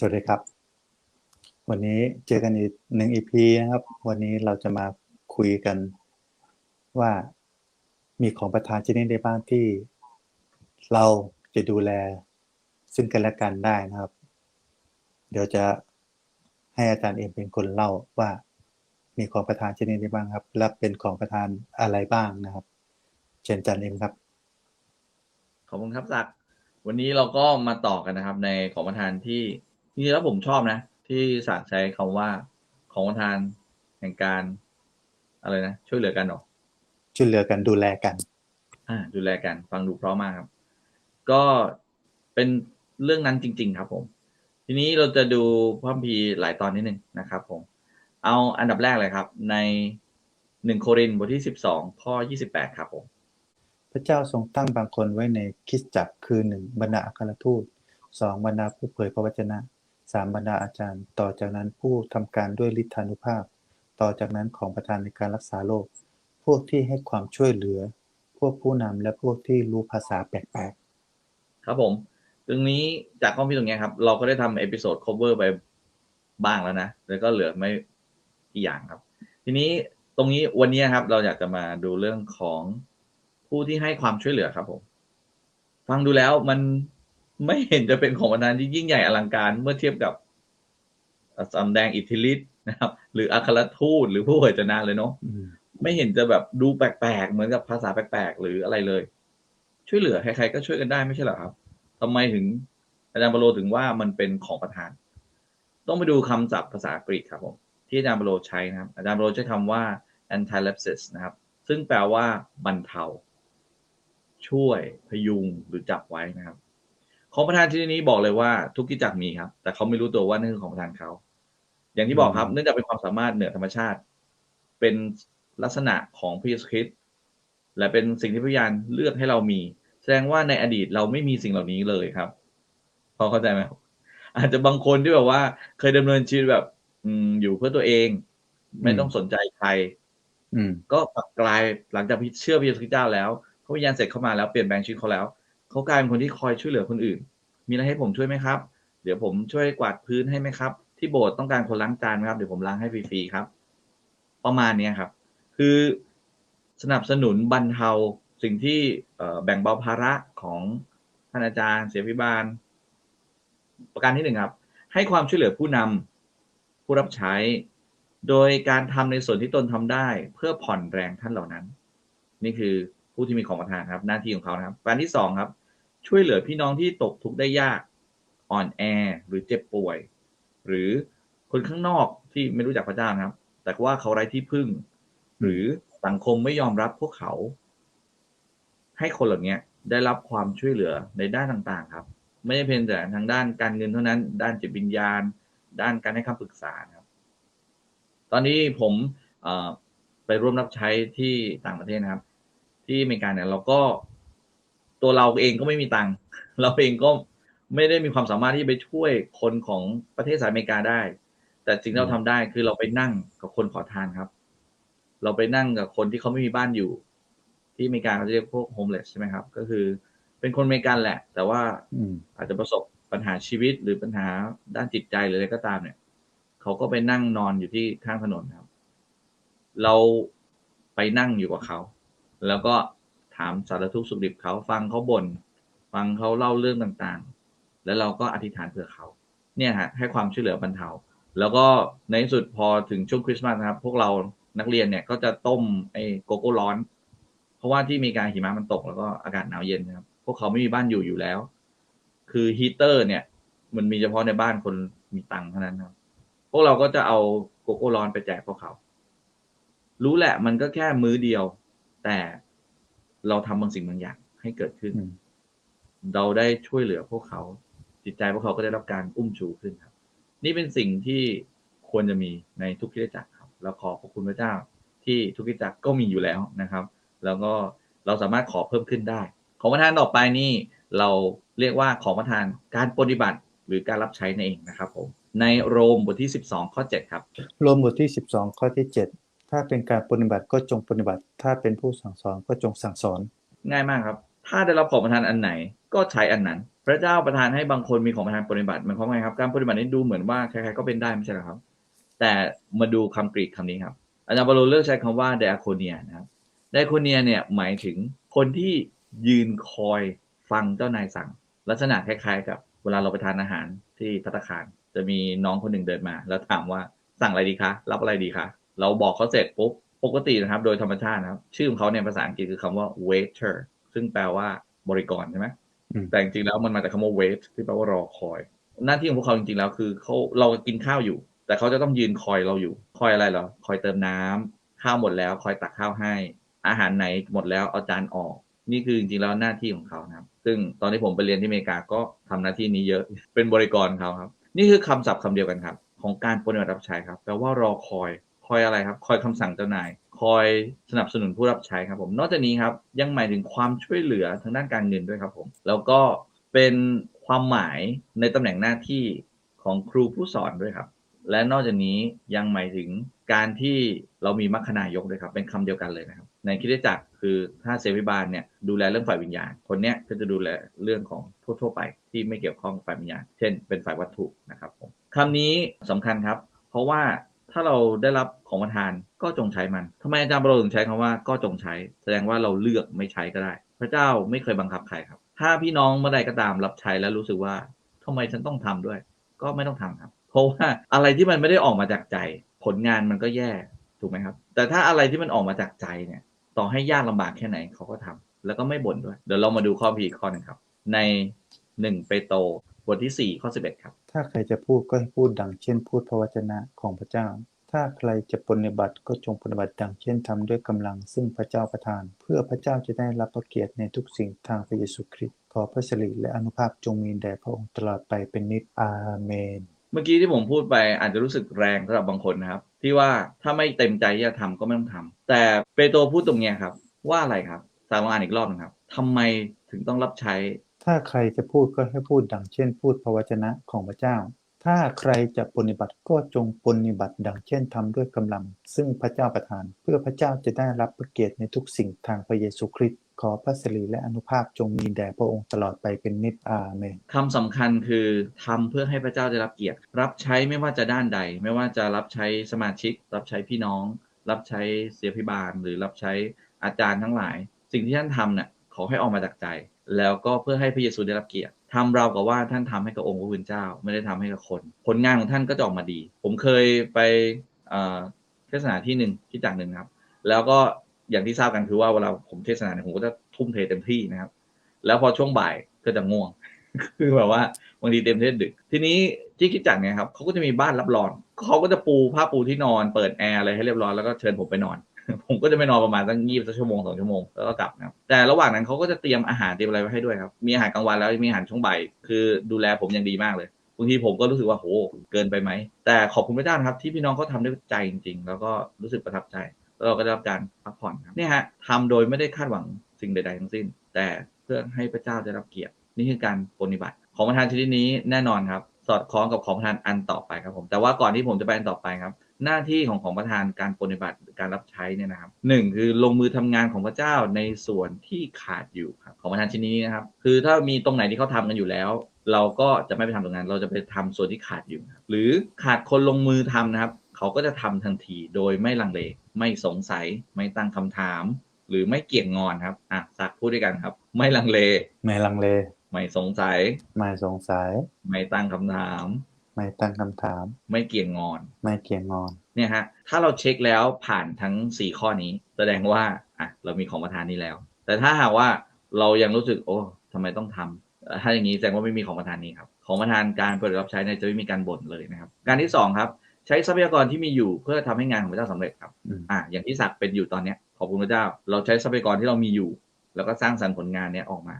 สวัสดีครับ วันนี้เจอกันอีกหนึ่งอีพีนะครับ วันนี้เราจะมาคุยกันว่ามีของประทานชนิดใดบ้างที่เราจะดูแลซึ่งกันและกันได้นะครับ เดี๋ยวจะให้อาจารย์เอ็มเป็นคนเล่าว่ามีของประทานชนิดใดบ้างครับ และเป็นของประทานอะไรบ้างนะครับ เชิญอาจารย์เอ็มครับ ขอบคุณครับศักวันนี้เราก็มาต่อกันนะครับในของประทานที่ ริงๆแล้วผมชอบนะ ที่ศักดิ์ใช้คำว่าของประทานแห่งการ อะไรนะ ช่วยเหลือกันหรอช่วยเหลือกันดูแลกัน อ่า ดูแลกัน ฟังดูเพราะมากครับ ก็เป็นเรื่องนั้นจริง ๆ ครับ ผม ทีนี้เราจะดูพระคัมภีร์หลายตอนนิดนึงนะครับ ผม เอาอันดับแรกเลยครับ ในหนึ่งโครินธ์บทที่สิบสองข้อยี่สิบแปดครับผมพระเจ้าทรงตั้งบางคนไว้ในคริสตจักรคือหนึ่งบรรดาอัครทูตสองบรรดาผู้เผยพระวจนะ สามบรรดาอาจารย์ ต่อจากนั้นผู้ทำการด้วยฤทธานุภาพ ต่อจากนั้นของประธานในการรักษาโรคพวกที่ให้ความช่วยเหลือ พวกผู้นำและพวกที่รู้ภาษาแปลกๆ ครับผมตรงนี้จากข้อมูลตรงนี้ครับ เราก็ได้ทำเอพิโซด cover ไปบ้างแล้วนะ แล้วก็เหลือไม่กี่อย่างครับ ทีนี้ตรงนี้วันนี้ครับ เราอยากจะมาดูเรื่องของผู้ที่ให้ความช่วยเหลือครับผม ฟังดูแล้วมัน ไม่เห็นจะเป็นของประธานที่ยิ่งใหญ่อลังการเมื่อเทียบกับสำแดงอิทธิฤทธิ์นะครับ หรืออัครทูตหรือผู้เผยชนะเลยเนาะๆอืมไม่เห็นจะแบบดูแปลกๆ เหมือนกับภาษาแปลกๆ หรืออะไรเลย ช่วยเหลือใครๆก็ช่วยกันได้ไม่ใช่เหรอครับทำไมถึงอาจารย์บโลถึงว่ามันเป็นของประธาน ต้องไปดูคำศัพท์ภาษาอังกฤษครับผมที่อาจารย์บโลใช้นะครับ อาจารย์บโลใช้คำว่า antilepsis นะครับ ซึ่งแปลว่าบรรเทา ช่วยพยุงหรือจับไว้นะครับ ของประธานที่นี้บอกเลยว่าทุกกิจจักรมีครับ แต่เขาไม่รู้ตัวว่านั่นคือของประธานเขาอย่างที่บอกครับเนื่องจากเป็นความสามารถเหนือธรรมชาติ เป็นลักษณะของพระเยซูคริสต์และเป็นสิ่งที่พระยานเลือกให้เรามี แสดงว่าในอดีตเราไม่มีสิ่งเหล่านี้เลยครับ พอเข้าใจไหมครับอาจจะบางคนที่แบบว่า เคยดำเนินชีวิตแบบ อืมอยู่เพื่อตัวเอง ไม่ต้องสนใจใคร อืม ก็กลับกลายหลังจากเชื่อพระเยซูคริสต์เจ้าแล้วพระวิญญาณเสร็จเข้ามาแล้วเปลี่ยนแปลงชีวิตเขาแล้ว เขากลายเป็นคนที่คอยช่วยเหลือคนอื่น มีอะไรให้ผมช่วยไหมครับ เดี๋ยวผมช่วยกวาดพื้นให้ไหมครับ ที่โบสถ์ต้องการคนล้างจานไหมครับ เดี๋ยวผมล้างให้ฟรีๆครับ ประมาณเนี้ครับ คือสนับสนุนบรรเทาสิ่งที่แบ่งเบาภาระของท่านอาจารย์ เสียพิบาล ประการที่หนึ่งครับ ให้ความช่วยเหลือผู้นำผู้รับใช้ โดยการทำในส่วนที่ตนทำได้ เพื่อผ่อนแรงท่านเหล่านั้น นี่คือผู้ที่มีของประทานครับ หน้าที่ของเขานะครับ ประการที่สองครับ ช่วยเหลือพี่น้องที่ตกทุกข์ได้ยาก อ่อนแอหรือเจ็บป่วย หรือคนข้างนอกที่ไม่รู้จักพระเจ้านะครับ แต่ว่าเขาไร้ที่พึ่ง หรือสังคมไม่ยอมรับพวกเขา ให้คนเหล่านี้ได้รับความช่วยเหลือในด้านต่างๆ ครับ ไม่ใช่เพียงแต่ทางด้านการเงินเท่านั้น ด้านจิตวิญญาณ ด้านการให้คำปรึกษาครับ ตอนนี้ผมไปร่วมรับใช้ที่ต่างประเทศนะครับ ที่อเมริกาเนี่ยเราก็ ตัวเราเองก็ไม่มีตังค์เราเองก็ไม่ได้มีความสามารถที่ไปช่วยคนของประเทศสหรัฐอเมริกาได้ แต่สิ่งที่เราทำได้คือเราไปนั่งกับคนขอทานครับ เราไปนั่งกับคนที่เขาไม่มีบ้านอยู่ ที่อเมริกาเขาเรียกพวกโฮมเลสใช่ไหมครับ ก็คือเป็นคนอเมริกันแหละ แต่ว่าอือาจจะประสบปัญหาชีวิตหรือปัญหาด้านจิตใจหรืออะไรก็ตามเนี่ยเขาก็ไปนั่งนอนอยู่ที่ข้างถนนครับ เราไปนั่งอยู่กับเขา แล้วก็ ถามสารทุกข์สุขดิบเขาฟังเขาบ่นฟังเขาเล่าเรื่องต่างๆ แล้วเราก็อธิษฐานเผื่อเขา เนี่ยฮะให้ความช่วยเหลือบรรเทา แล้วก็ในที่สุดพอถึงช่วงคริสต์มาสนะครับ พวกเรานักเรียนเนี่ยก็จะต้มไอ้โกโก้ร้อน เพราะว่าที่มริการหิมะมันตกแล้วก็อากาศหนาวเย็นนะครับ พวกเขาไม่มีบ้านอยู่อยู่แล้ว คือฮีเตอร์เนี่ย มันมีเฉพาะในบ้านคนมีตังค์เท่านั้นครับ พวกเราก็จะเอาโกโก้ร้อนไปแจกพวกเขา รู้แหละมันก็แค่มื้อเดียว แต่ เราทำบางสิ่งบางอย่างให้เกิดขึ้นอืมเราได้ช่วยเหลือพวกเขา จิตใจพวกเขาก็ได้รับการอุ้มชูขึ้นครับ นี่เป็นสิ่งที่ควรจะมีในทุกคริสตจักรครับแล้วขอบพระคุณพระเจ้าที่ทุกคริสตจักรก็มีอยู่แล้วนะครับ แล้วก็เราสามารถขอเพิ่มขึ้นได้ ของประทานต่อไปนี่เราเรียกว่าของประทานการปฏิบัติหรือการรับใช้นั่นเองนะครับผมในโรมบทที่ 12 ข้อ 7 ครับรวมบทที่สิบสองข้อที่เจ็ด ถ้าเป็นการปฏิบัติก็จงปฏิบัติ ถ้าเป็นผู้สั่งสอนก็จงสั่งสอน ง่ายมากครับ ถ้าได้รับของประทานอันไหนก็ใช้อันนั้น พระเจ้าประทานให้บางคนมีของประทานปฏิบัติหมายความไงครับ การปฏิบัตินี้ดูเหมือนว่าใครๆก็เป็นได้ไม่ใช่หรอครับ แต่มาดูคำกรีกคำนี้ครับ อาจารย์บาโลเลือกใช้คำว่า diaconia นะครับ diaconia เนี่ยหมายถึงคนที่ยืนคอยฟังเจ้านายสั่ง ลักษณะคล้ายๆ กับเวลาเราไปทานอาหารที่พัตตาคาร จะมีน้องคนหนึ่งเดินมา แล้วถามว่าสั่งอะไรดีคะรับอะไรดีคะ เราบอกเขาเสร็จปุ๊บปกตินะครับ โดยธรรมชาตินะครับ ชื่อของเขาเนี่ยภาษาอังกฤษคือคำว่า waiter ซึ่งแปลว่าบริกรใช่ไหมอืมแต่จริงๆแล้วมันมาจากคำว่า wait ที่แปลว่ารอคอย หน้าที่ของพวกเขาจริงๆแล้วคือเขาเรากินข้าวอยู่ แต่เขาจะต้องยืนคอยเราอยู่ คอยอะไรเหรอ คอยเติมน้ำข้าวหมดแล้ว คอยตักข้าวให้ อาหารไหนหมดแล้วเอาจานออก นี่คือจริงๆแล้วหน้าที่ของเขานะครับ ซึ่งตอนที่ผมไปเรียนที่อเมริกาก็ทำหน้าที่นี้เยอะ เป็นบริกรเขาครับ นี่คือคำศัพท์คำเดียวกันครับ ของการปฏิบัติรับใช้ครับ แปลว่ารอคอย คอยอะไรครับ คอยคำสั่งเจ้านาย คอยสนับสนุนผู้รับใช้ครับผม นอกจากนี้ครับยังหมายถึงความช่วยเหลือทางด้านการเงินด้วยครับผม แล้วก็เป็นความหมายในตำแหน่งหน้าที่ของครูผู้สอนด้วยครับ และนอกจากนี้ยังหมายถึงการที่เรามีมัคคณายกด้วยครับ เป็นคำเดียวกันเลยนะครับ ในคริสตจักรคือถ้าเซวิบาลเนี่ยดูแลเรื่องฝ่ายวิญญาณ คนเนี้ยก็จะดูแลเรื่องของทั่วๆไปที่ไม่เกี่ยวข้องกับฝ่ายวิญญาณ เช่น เป็นฝ่ายวัตถุนะครับผมคำนี้สำคัญครับ เพราะว่า ถ้าเราได้รับของประทานก็จงใช้มันทำไมอาจารย์บรมถึงใช้คำว่าก็จงใช้ แสดงว่าเราเลือกไม่ใช้ก็ได้ พระเจ้าไม่เคยบังคับใครครับ ถ้าพี่น้องเมื่อใดก็ตามรับใช้แล้วรู้สึกว่าทำไมฉันต้องทำด้วย ก็ไม่ต้องทำครับ เพราะว่าอะไรที่มันไม่ได้ออกมาจากใจ ผลงานมันก็แย่ถูกไหมครับ แต่ถ้าอะไรที่มันออกมาจากใจเนี่ย ต่อให้ยากลำบากแค่ไหนเขาก็ทำแล้วก็ไม่บ่นด้วย เดี๋ยวเรามาดูข้อพีอีกข้อนึงครับ ในหนึ่งเปโต บทที่สี่ข้อสิบเอ็ดครับ ถ้าใครจะพูดก็ให้พูดดังเช่นพูดพระวจนะของพระเจ้า ถ้าใครจะปฏิบัติก็จงปฏิบัติดังเช่นทำด้วยกำลังซึ่งพระเจ้าประทาน เพื่อพระเจ้าจะได้รับพระเกียรติในทุกสิ่งทางพระเยซูคริสต์ขอพระสิริและอนุภาพจงมีแด่พระองค์ตลอดไปเป็นนิจอาเมน เมื่อกี้ที่ผมพูดไปอาจจะรู้สึกแรงสำหรับบางคนนะครับ ที่ว่าถ้าไม่เต็มใจที่จะทำก็ไม่ต้องทำแต่เปโตรพูดตรงเนี้ยครับ ว่าอะไรครับสามลองอ่านอีกรอบหนึงครับทำไมถึงต้องรับใช้ ถ้าใครจะพูดก็ให้พูดดังเช่น พูดพระวจนะของพระเจ้า ถ้าใครจะปฏิบัติก็จงปฏิบัติดังเช่นทำด้วยกำลัง ซึ่งพระเจ้าประทาน เพื่อพระเจ้าจะได้รับพระเกียรติในทุกสิ่งทางพระเยซูคริสต์ขอพระสิริและอนุภาพจงมีแด่พระองค์ตลอดไปเป็นนิจอาเมนคำสำคัญคือทำเพื่อให้พระเจ้าได้รับเกียรติ รับใช้ไม่ว่าจะด้านใด ไม่ว่าจะรับใช้สมาชิก รับใช้พี่น้อง รับใช้เสียพิบาล หรือรับใช้อาจารย์ทั้งหลาย สิ่งที่ท่านทำเนี่ยขอให้ออกมาจากใจ แล้วก็เพื่อให้พระเยซูได้รับเกียรติทำเราวกับว่าท่านทำให้กับองค์พระผู้เป็นเจ้า ไม่ได้ทำให้กับคน ผลงานของท่านก็จะออกมาดี ผมเคยไปเทศนาที่หนึ่งที่จากหนึ่งครับ แล้วก็อย่างที่ทราบกันคือว่าเวลาผมเทศนาเนี่ยผมก็จะทุ่มเทเต็มที่นะครับ แล้วพอช่วงบ่ายก็จะง่วง คือแบบว่าบางทีเต็มเทศดึก ทีนี้ที่คิดจักเนี่ยครับเขาก็จะมีบ้านรับรองเขาก็จะปูผ้าปูที่นอน เปิดแอร์อะไรให้เรียบร้อยแล้วก็เชิญผมไปนอน ผมก็จะไปนอนประมาณตั้งยี่สิบชั่วโมงสองชั่วโมงแล้วก็กลับนะครับแต่ระหว่างนั้นเขาก็จะเตรียมอาหารเตรียมอะไรไว้ให้ด้วยครับ มีอาหารกลางวันแล้วมีอาหารช่วงบ่ายคือดูแลผมอย่างดีมากเลยบางทีผมก็รู้สึกว่าโหเกินไปไหม แต่ขอบคุณพระเจ้านะครับ ที่พี่น้องเขาทำด้วยใจจริง ๆ แล้วก็รู้สึกประทับใจ แล้วเราก็ได้รับการพักผ่อนครับนี่ฮะทำโดยไม่ได้คาดหวังสิ่งใดๆทั้งสิ้น แต่เพื่อให้พระเจ้าได้รับเกียรตินี่คือการปฏิบัติ ของประธานชนิดนี้แน่นอนครับ สอดคล้องกับของประธานอันต่อไปครับผมแต่ว่าก่อนที่ผมจะไปอันต่อไปครับ หน้าที่ของของประธานการปฏิบัติหรือการรับใช้เนี่ยนะครับหนึ่งคือลงมือทำงานของพระเจ้าในส่วนที่ขาดอยู่ครับของประธานชิ้นนี้นะครับ คือถ้ามีตรงไหนที่เขาทำกันอยู่แล้ว เราก็จะไม่ไปทำตรงนั้น เราจะไปทำส่วนที่ขาดอยู่ครับหรือขาดคนลงมือทำนะครับ เขาก็จะทำทันทีโดยไม่ลังเลไม่สงสัยไม่ตั้งคำถาม หรือไม่เกี่ยงงอนครับอะสักพูดด้วยกันครับ ไม่ลังเล ไม่ลังเล ไม่สงสัย ไม่สงสัย ไม่ตั้งคำถาม ไม่ตั้งคำถาม ไม่เกี่ยงงอน ไม่เกี่ยงงอน เนี่ยฮะ ถ้าเราเช็คแล้วผ่านทั้ง 4 ข้อนี้ แสดงว่าอะเรามีของประทานนี้แล้ว แต่ถ้าหากว่าเรายังรู้สึกโอ้ทำไมต้องทำเอ่อถ้าอย่างนี้แสดงว่าไม่มีของประทานนี้ครับของประทานการเปิดรับใช้เนี่ยจะไม่มีการบ่นเลยนะครับ การที่ 2 ครับใช้ทรัพยากรที่มีอยู่เพื่อทำให้งานของพระเจ้าสำเร็จครับอืมอะอย่างที่ศักดิ์เป็นอยู่ตอนเนี้ยขอบคุณพระเจ้า เราใช้ทรัพยากรที่เรามีอยู่ แล้วก็สร้างสรรค์ผลงานเนี้ยออกมา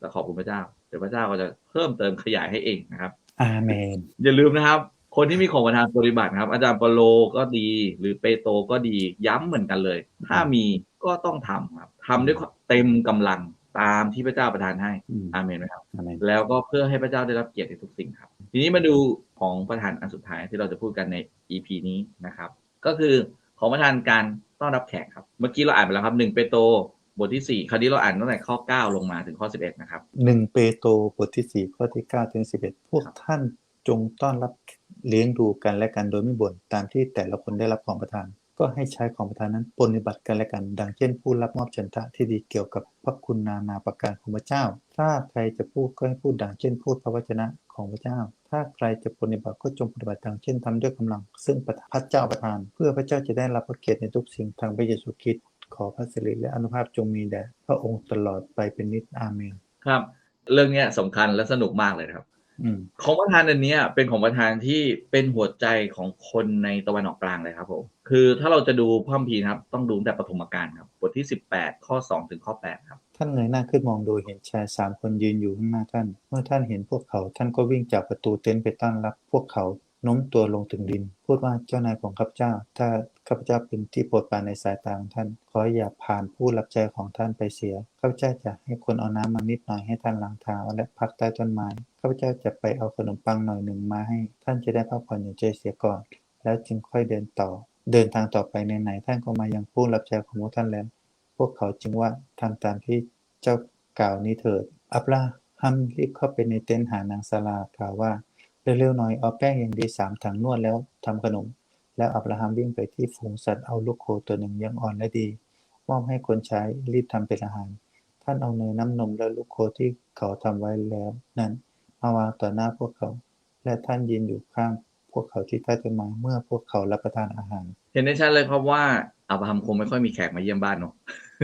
แล้วขอบคุณพระเจ้า เดี๋ยวพระเจ้าก็จะเพิ่มเติมขยายให้เองนะครับ อาเมน อย่าลืมนะครับ คนที่มีของประทานปฏิบัตินะครับ อาจารย์เปโลก็ดี หรือเปโตรก็ดีย้ำเหมือนกันเลย ถ้ามีก็ต้องทำครับทำด้วยความเต็มกำลังตามที่พระเจ้าประทานให้อืมอาเมนไหมครับอาเมนแล้วก็เพื่อให้พระเจ้าได้รับเกียรติในทุกสิ่งครับ ทีนี้มาดูของประธานอันสุดท้ายที่เราจะพูดกันใน EP นี้นะครับ ก็คือของประธานการต้อนรับแขกครับ เมื่อกี้เราอ่านไปแล้วครับหนึ่งเปโตร บทที่สี่คราวนี้เราอ่านตั้งแต่ข้อเก้าลงมาถึงข้อสิบเอ็ดนะครับหนึ่งเปโตรบทที่สี่ข้อที่เก้าถึงสิบเอ็ดพวกท่านจงต้อนรับเลี้ยงดูกันและกันโดยไม่บ่นตามที่แต่ละคนได้รับของประทาน ก็ให้ใช้ของประทานนั้นปฏิบัติกันและกัน ดังเช่นผู้รับมอบฉันทะที่ดีเกี่ยวกับพระคุณนานาประการของพระเจ้า ถ้าใครจะพูดก็ให้พูดดังเช่นพูดพระวจนะของพระเจ้า ถ้าใครจะปฏิบัติก็จงปฏิบัติดังเช่นทำด้วยกำลัง ซึ่งพระเจ้าประทาน เพื่อพระเจ้าจะได้รับพระเกียรติในทุกสิ่งทางพระเยซูคริสต์ ขอพระสิริและอนุภาพจงมีแด่พระองค์ตลอดไปเป็นนิจอาเมนครับ เรื่องเนี้ยสำคัญและสนุกมากเลยนะครับอืมของประธานอันเนี้ยเป็นของประธานที่เป็นหัวใจของคนในตะวันออกกลางเลยครับผมคือถ้าเราจะดูพระคัมภีร์นะครับต้องดูตั้งแต่ปฐมกาลครับบทที่ 18 ข้อ 2 ถึงข้อ 8 ครับ ท่านเงยหน้าขึ้นมองดูเห็นชายสามคนยืนอยู่ข้างหน้าท่าน เมื่อท่านเห็นพวกเขาท่านก็วิ่งจากประตูเต็นท์ไปต้อนรับพวกเขา โน้มตัวลงถึงดิน พูดว่าเจ้านายของข้าพเจ้า ถ้าข้าพเจ้าเป็นที่โปรดปรานในสายตาของท่าน ขออย่าผ่านผู้รับใจของท่านไปเสีย ข้าพเจ้าจะให้คนเอาน้ำมานิดหน่อยให้ท่านล้างเท้าและพักใต้ต้นไม้ ข้าพเจ้าจะไปเอาขนมปังหน่อยหนึ่งมาให้ ท่านจะได้พักผ่อนอย่างใจเสียก่อน แล้วจึงค่อยเดินต่อ เดินทางต่อไปในไหนท่านก็มายังผู้รับใจของพวกท่านแล้ว พวกเขาจึงว่าทำตามที่เจ้ากล่าวนี้เถิด อับราฮัมรีบเข้าไปในเต็นท์หานางซาลากล่าวว่า เร็วๆหน่อย เอาแป้งอย่างดีสามถังนวดแล้วทำขนม แล้วอับราฮัมวิ่งไปที่ฝูงสัตว์เอาลูกโคตัวหนึ่งยังอ่อนและดีมอบให้คนใช้รีบทำเป็นอาหาร ท่านเอาเนยน้ำนมและลูกโคที่เขาทำไว้แล้วนั้นมาวางต่อหน้าพวกเขา และท่านยืนอยู่ข้างพวกเขาที่ใต้ต้นไม้เมื่อพวกเขารับประทานอาหาร เห็นได้ชัดเลยครับว่าอับราฮัมคงไม่ค่อยมีแขกมาเยี่ยมบ้านเนาะ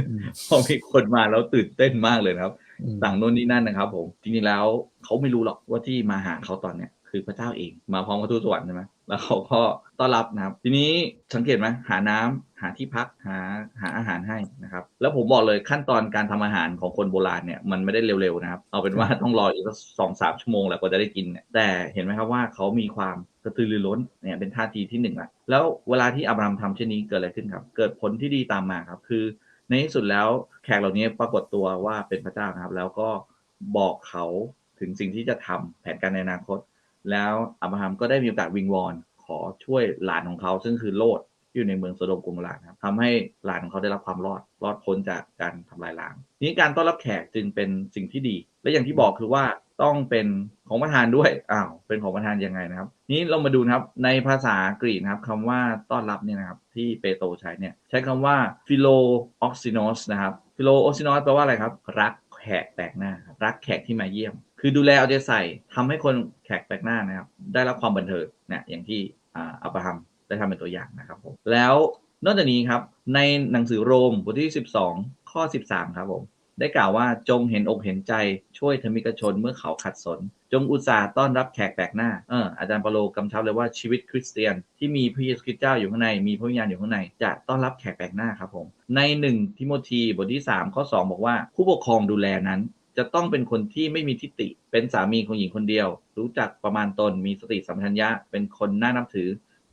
อืมพอมีคนมาแล้วตื่นเต้นมากเลยนะครับอืมสั่งโน่นนี่นั่นนะครับ ผมจริงๆแล้วเขาไม่รู้หรอกว่าที่มาหาเขาตอนเนี้ย คือพระเจ้าเอง มาพร้อมกับทูตสวรรค์ใช่ไหมแล้วเขาก็ต้อนรับนะครับ ทีนี้สังเกตไหมหาน้ำหาที่พักหาหาอาหารให้นะครับ แล้วผมบอกเลยขั้นตอนการทำอาหารของคนโบราณเนี่ยมันไม่ได้เร็วๆนะครับ เอาเป็นว่าต้องรออีกสักสองสามชั่วโมงแหละกว่าจะได้กินเนี่ยแต่เห็นไหมครับว่าเขามีความกระตือรือร้นเนี่ยเป็นท่าทีที่หนึ่งละแล้วเวลาที่อับรามทำเช่นนี้เกิดอะไรขึ้นครับ เกิดผลที่ดีตามมาครับ คือ ในที่สุดแล้วแขกเหล่านี้ปรากฏตัวว่าเป็นพระเจ้านะครับ แล้วก็บอกเขาถึงสิ่งที่จะทำแผนการในอนาคต แล้วอับราฮัมก็ได้มีโอกาสวิงวอนขอช่วยหลานของเขา ซึ่งคือโลดที่อยู่ในเมืองโซโดมกุมรานครับทำให้หลานของเขาได้รับความรอดรอดพ้นจากการทำลายล้างนี้การต้อนรับแขกจึงเป็นสิ่งที่ดี และอย่างที่บอกคือว่าต้องเป็นของประธานด้วยอ้าวเป็นของประธานยังไงนะครับ นี้เรามาดูนะครับในภาษากรีกนะครับคำว่าต้อนรับเนี่ยนะครับที่เปโตใช้เนี่ยใช้คำว่า philo oxinos นะครับ philo oxinos แปลว่าอะไรครับ รักแขกแปลกหน้า รักแขกที่มาเยี่ยม คือดูแลเอาใจใส่ทำให้คนแขกแปลกหน้านะครับ ได้รับความบันเทิงเนี่ยอย่างที่อ,อับราฮัมได้ทำเป็นตัวอย่างนะครับผมแล้วนอกจากนี้ครับในหนังสือโรมบทที่ 12 ข้อ 13 ครับผมได้กล่าวว่าจงเห็นอกเห็นใจช่วยธรรมิกชนเมื่อเขาขัดสน จงอุตส่าห์ต้อนรับแขกแปลกหน้าเอออาจารย์เปาโลกำชับเลยว่าชีวิตคริสเตียนที่มีพระเยซูคริสต์เจ้าอยู่ข้างในมีพระวิญญาณอยู่ข้างในจะต้อนรับแขกแปลกหน้าครับผมในหนึ่งทิโมธีบทที่ 3 ข้อ 2 บอกว่าผู้ปกครองดูแลนั้น จะต้องเป็นคนที่ไม่มีทิฏฐิเป็นสามีของหญิงคนเดียว รู้จักประมาณตนมีสติสัมปชัญญะ เป็นคนน่านับถือ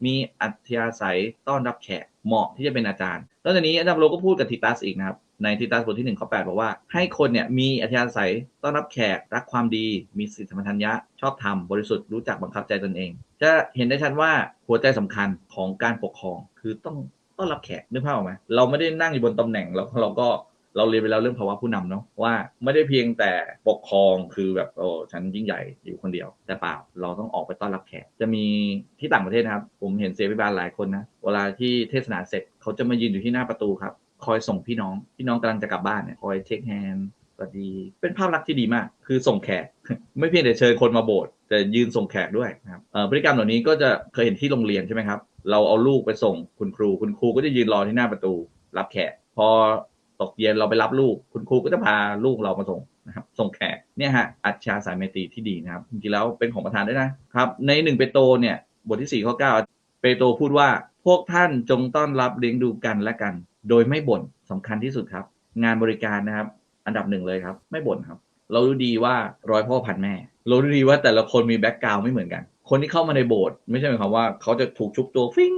มีอัธยาศัยต้อนรับแขกเหมาะที่จะเป็นอาจารย์แล้วจากนี้อาจารย์โลก็พูดกับทิตัสอีกนะครับในทิตัสบทที่ 1 ข้อ 8 บอกว่า ให้คนเนี่ยมีอัธยาศัยต้อนรับแขกรักความดี มีสติสัมปชัญญะ ชอบธรรมบริสุทธิ์รู้จักบังคับใจตนเอง จะเห็นได้ชัดว่าหัวใจสำคัญของการปกครองคือต้องต้อนรับแขกนึกภาพออกไหมเราไม่ได้นั่งอยู่บนตำแหน่งแล้วเราก็ เราเรียนไปแล้วเรื่องภาวะผู้นำเนาะว่าไม่ได้เพียงแต่ปกครองคือแบบโอ้ฉันยิ่งใหญ่อยู่คนเดียว แต่เปล่าเราต้องออกไปต้อนรับแขกจะมีที่ต่างประเทศนะครับ ผมเห็นเซฟิบาลหลายคนนะเวลาที่เทศนาเสร็จเขาจะมายืนอยู่ที่หน้าประตูครับ คอยส่งพี่น้องพี่น้องกำลังจะกลับบ้านเนี่ยคอยเช็คแฮนด์สวัสดีเป็นภาพลักษณ์ที่ดีมาก คือส่งแขก ไม่เพียงแต่เชิญคนมาโบสถ์แต่ยืนส่งแขกด้วยนะครับอ่อพฤติกรรมเหล่านี้ก็จะเคยเห็นที่โรงเรียนใช่ไหมครับเราเอาลูกไปส่งคุณครู คุณครูก็จะยืนรอที่หน้าประตู รับแขกพอ ตกเย็นเราไปรับลูก คุณครูก็จะพาลูกเรามาส่งนะครับส่งแขกเนี่ยฮะอัจฉริยะสายเมตรีที่ดีนะครับจริงๆแล้วเป็นของประธานด้วยนะครับ ในหนึ่งเปโตรเนี่ยบทที่สี่ข้อเก้าเปโตรพูดว่าพวกท่านจงต้อนรับเลี้ยงดูกันและกัน โดยไม่บ่นสำคัญที่สุดครับ งานบริการนะครับ อันดับหนึ่งเลยครับ ไม่บ่นครับ เรารู้ดีว่าร้อยพ่อพันแม่ เรารู้ดีว่าแต่ละคนมีแบ็กกราวไม่เหมือนกัน คนที่เข้ามาในโบสถ์ไม่ใช่หมายความว่าเขาจะถูกชุบตัวฟิ้ง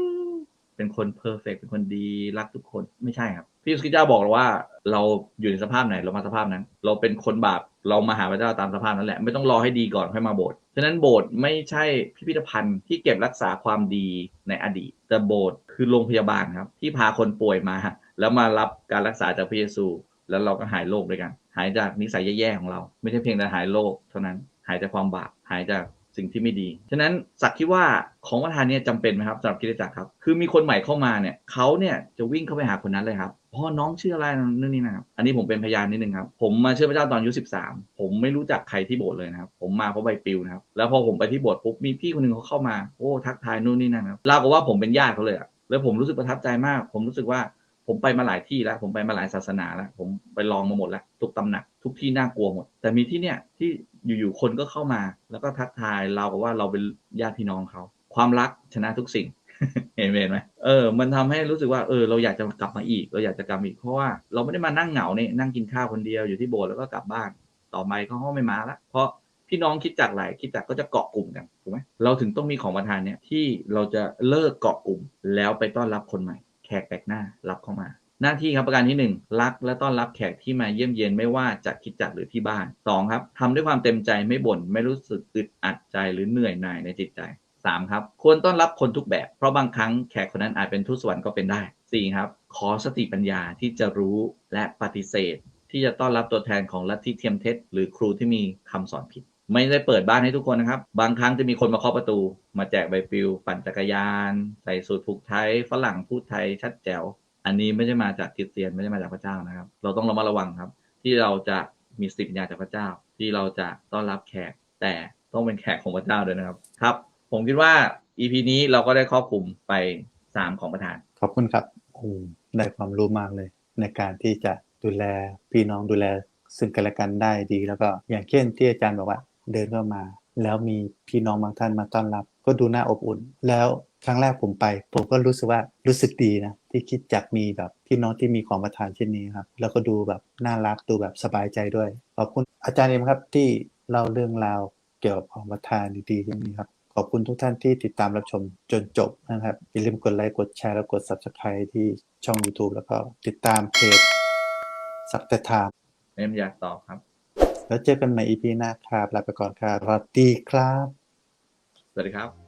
เป็นคนเพอร์เฟกเป็นคนดีรักทุกคนไม่ใช่ครับ พี่สุกิเจ้าบอกเราว่า เราอยู่ในสภาพไหนเรามาสภาพนั้น เราเป็นคนบาปเรามาหาพระเจ้าตามสภาพนั้นแหละ ไม่ต้องรอให้ดีก่อนค่อยมาโบสถ์ฉะนั้นโบสถ์ไม่ใช่พิพิธภัณฑ์ที่เก็บรักษาความดีในอดีต แต่โบสถ์คือโรงพยาบาลครับ ที่พาคนป่วยมา แล้วมารับการรักษาจากพระเยซู แล้วเราก็หายโรคด้วยกัน หายจากนิสัยแย่ๆของเรา ไม่ใช่เพียงแต่หายโรคเท่านั้นหายจากความบาปหายจาก สิ่งที่ไม่ดี ฉะนั้นสักคิดว่าของประทานเนี่ยจำเป็นไหมครับสำหรับคิดจักรครับ คือมีคนใหม่เข้ามาเนี่ยเขาเนี่ยจะวิ่งเข้าไปหาคนนั้นเลยครับพ่อน้องชื่ออะไรนู่นนี่นะครับ อันนี้ผมเป็นพยานนิดนึงครับ ผมมาเชื่อพระเจ้าตอนอายุ13 ผมไม่รู้จักใครที่โบสถ์เลยนะครับ ผมมาเพราะใบปลิวนะครับ แล้วพอผมไปที่โบสถ์ปุ๊บมีพี่คนหนึ่งเขาเข้ามา โอ้ทักทายนู่นนี่นั่นครับเราก็ว่าผมเป็นญาติเขาเลยอะแล้วผมรู้สึกประทับใจมาก ผมรู้สึกว่าผมไปมาหลายที่แล้ว ผมไปมาหลายศาสนาแล้ว ผมไปลองมาหมดแล้ว ทุกตำหนัก ทุกที่น่ากลัวหมด แต่มีที่เนี่ยที่ อยู่ๆคนก็เข้ามา แล้วก็ทักทายเรากับว่าเราเป็นญาติพี่น้องเขา ความรักชนะทุกสิ่งเห็นไหมเออ มันทำให้รู้สึกว่า เออ เราอยากจะกลับมาอีก เราอยากจะกลับมาอีก เพราะว่าเราไม่ได้มานั่งเหงาเนี่ยนั่งกินข้าวคนเดียวอยู่ที่โบสถ์แล้วก็กลับบ้าน ต่อไปเขาก็ไม่มาละ เพราะพี่น้องคิดจากหลายคิดจากก็จะเกาะกลุ่มกันถูกไหมเราถึงต้องมีของประทานเนี่ยที่เราจะเลิกเกาะกลุ่ม แล้วไปต้อนรับคนใหม่ แขกแปลกหน้ารับเข้ามา หน้าที่ครับประการที่หนึ่งรักและต้อนรับแขกที่มาเยี่ยมเยียนไม่ว่าจะคิดจักหรือที่บ้านสองครับทำด้วยความเต็มใจไม่บ่นไม่รู้สึกอึดอัดใจหรือเหนื่อยหน่ายในจิตใจสามครับควรต้อนรับคนทุกแบบ เพราะบางครั้งแขกคนนั้นอาจเป็นทูตสวรรค์ก็เป็นได้สี่ครับ ขอสติปัญญาที่จะรู้และปฏิเสธ ที่จะต้อนรับตัวแทนของลัทธิเทียมเท็จหรือครูที่มีคำสอนผิด ไม่ได้เปิดบ้านให้ทุกคนนะครับ บางครั้งจะมีคนมาเคาะประตู มาแจกใบปลิว ปั่นจักรยาน ใส่สูทผูกไทยฝรั่งพูดไทยชัดแจ๋ว อันนี้ไม่ได้มาจากคริสเตียนไม่ได้มาจากพระเจ้านะครับ เราต้องระมัดระวังครับ ที่เราจะมีสติปัญญาจากพระเจ้า ที่เราจะต้อนรับแขก แต่ต้องเป็นแขกของพระเจ้าด้วยนะครับครับ ผมคิดว่า EP นี้เราก็ได้ครอบคลุมไปสามของประธาน ขอบคุณครับโอ้ได้ความรู้มากเลย ในการที่จะดูแลพี่น้องดูแลซึ่งกันและกันได้ดี แล้วก็อย่างเช่นที่อาจารย์บอกว่า เดินเข้ามา แล้วมีพี่น้องบางท่านมาต้อนรับ ก็ดูน่าอบอุ่น แล้วครั้งแรกผมไป ผมก็รู้สึกว่ารู้สึกดีนะ ที่คิดจักมีแบบพี่น้องที่มีของประทานเช่นนี้ครับ แล้วก็ดูแบบน่ารักดูแบบสบายใจด้วยขอบคุณอาจารย์เอ็มครับที่เล่าเรื่องราวเกี่ยวกับของประทานดีๆอย่างนี้ครับขอบคุณทุกท่านที่ติดตามรับชมจนจบนะครับอย่าลืมกดไลค์กดแชร์และกด Subscribe ที่ช่อง YouTube แล้วก็ติดตามเพจสักแต่ทามเอ็มอยากตอบครับ แล้วเจอกันใหม่ EP หน้าครับลาไปก่อนครับสวัสดีครับ สวัสดีครับ